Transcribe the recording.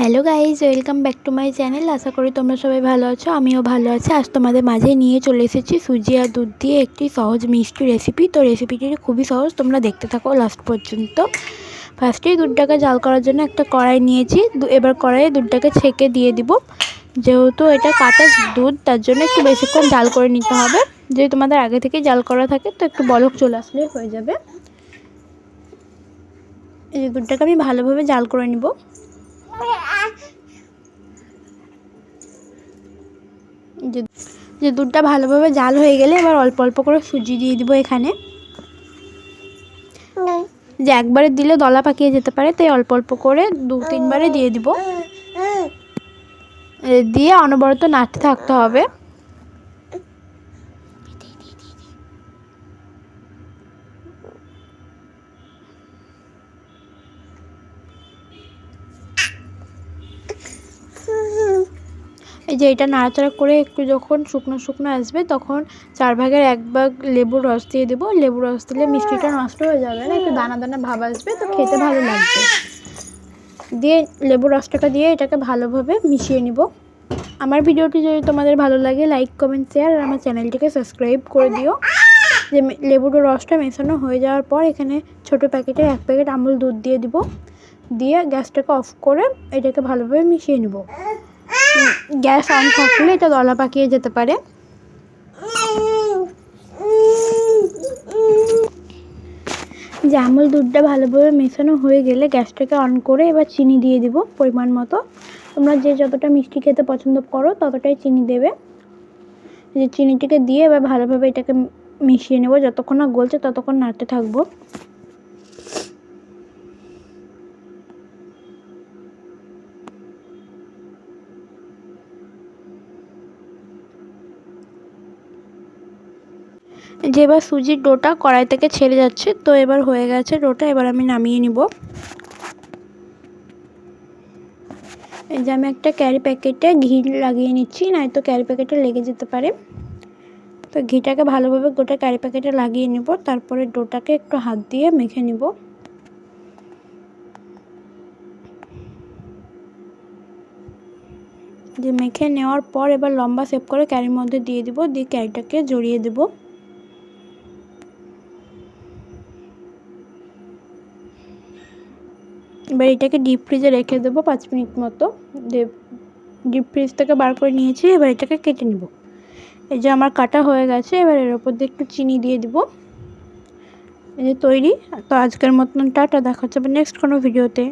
Hello guys, welcome back to my channel. আশা করি তোমরা সবাই ভালো আছো, আমিও ভালো আছি। আজ তোমাদের মাঝে নিয়ে চলে এসেছি সুজি আর দুধ দিয়ে একটি সহজ মিষ্টি রেসিপি তো রেসিপিটি খুবই সহজ, তোমরা দেখতে থাকো লাস্ট পর্যন্ত। ফার্স্টেই দুধটাকে জাল করার জন্য একটা কড়াই নিয়েছি। এবার কড়াইয়ে দুধটাকে ছেঁকে দিয়ে দিব। যেহেতু এটা কাঁচা দুধ, তার জন্য একটু বেশিক্ষণ জাল করে নিতে হবে। যদি তোমাদের আগে থেকেই জাল করা থাকে, তো একটু বলক চলে আসলে হয়ে যাবে। এই দুধটাকে আমি ভালোভাবে জাল করে নিব। যে দুধটা ভালোভাবে জাল হয়ে গেলে এবার অল্প অল্প করে সুজি দিয়ে দিব এখানে। যে একবারে দিলে দলা পাকিয়ে যেতে পারে তাই অল্প অল্প করে দু তিনবারে দিয়ে দিব। দিয়ে অনবরত নাড়তে থাকতে হবে। এই যে এটা নাড়াচাড়া করে একটু যখন শুকনো শুকনো আসবে, তখন চার ভাগের এক ভাগ লেবুর রস দিয়ে দেবো। লেবুর রস দিলে মিষ্টিটা নষ্ট হয়ে যাবে না, একটু দানা দানা ভাব আসবে, তো খেতে ভালো লাগবে। দিয়ে লেবুর রসটাটা দিয়ে এটাকে ভালোভাবে মিশিয়ে নিব। আমার ভিডিওটি যদি তোমাদের ভালো লাগে লাইক কমেন্ট শেয়ার আর আমার চ্যানেলটিকে সাবস্ক্রাইব করে দিও। যে লেবুর রসটা মেশানো হয়ে যাওয়ার পর এখানে ছোট প্যাকেটে এক প্যাকেট আমুল দুধ দিয়ে দিব। দিয়ে গ্যাসটাকে অফ করে এটাকে ভালোভাবে মিশিয়ে নিব। গ্যাস অন থাকলে এটা দলা পাকিয়ে যেতে পারে। যে আমুল দুধটা ভালোভাবে মেশানো হয়ে গেলে গ্যাসটাকে অন করে এবার চিনি দিয়ে দিব পরিমাণ মতো। তোমরা যে যতটা মিষ্টি খেতে পছন্দ করো ততটাই চিনি দেবে। যে চিনিটিকে দিয়ে এবার ভালোভাবে এটাকে মিশিয়ে নেব, যতক্ষণ না গলছে ততক্ষণ নাড়তে থাকব। যে এবার সুজির ডোটা কড়াই থেকে ছেড়ে যাচ্ছে, তো এবার হয়ে গেছে ডোটা, এবার আমি নামিয়ে নিব। এই যে আমি একটা ক্যারি প্যাকেটে ঘি লাগিয়ে নিচ্ছি নয়তো ক্যারি প্যাকেটে লেগে যেতে পারে। তো ঘিটাকে ভালোভাবে গোটা ক্যারি প্যাকেটে লাগিয়ে নিব, তারপরে ডোটাকে একটু হাত দিয়ে মেখে নিব। যে মেখে নেওয়ার পর এবার লম্বা শেপ করে ক্যারির মধ্যে দিয়ে দিব, দিয়ে ক্যারিটাকে জড়িয়ে দেবো। এবার এটাকে ডিপ ফ্রিজে রেখে দেবো পাঁচ মিনিট মতো। ডিপ ফ্রিজ থেকে বার করে নিয়েছি, এবার এটাকে কেটে নেব। এই যে আমার কাটা হয়ে গেছে, এবার এর ওপর দিয়ে একটু চিনি দিয়ে দিব। এই যে তৈরি। তো আজকের মতন টাটা, দেখা হচ্ছে নেক্সট কোনো ভিডিওতে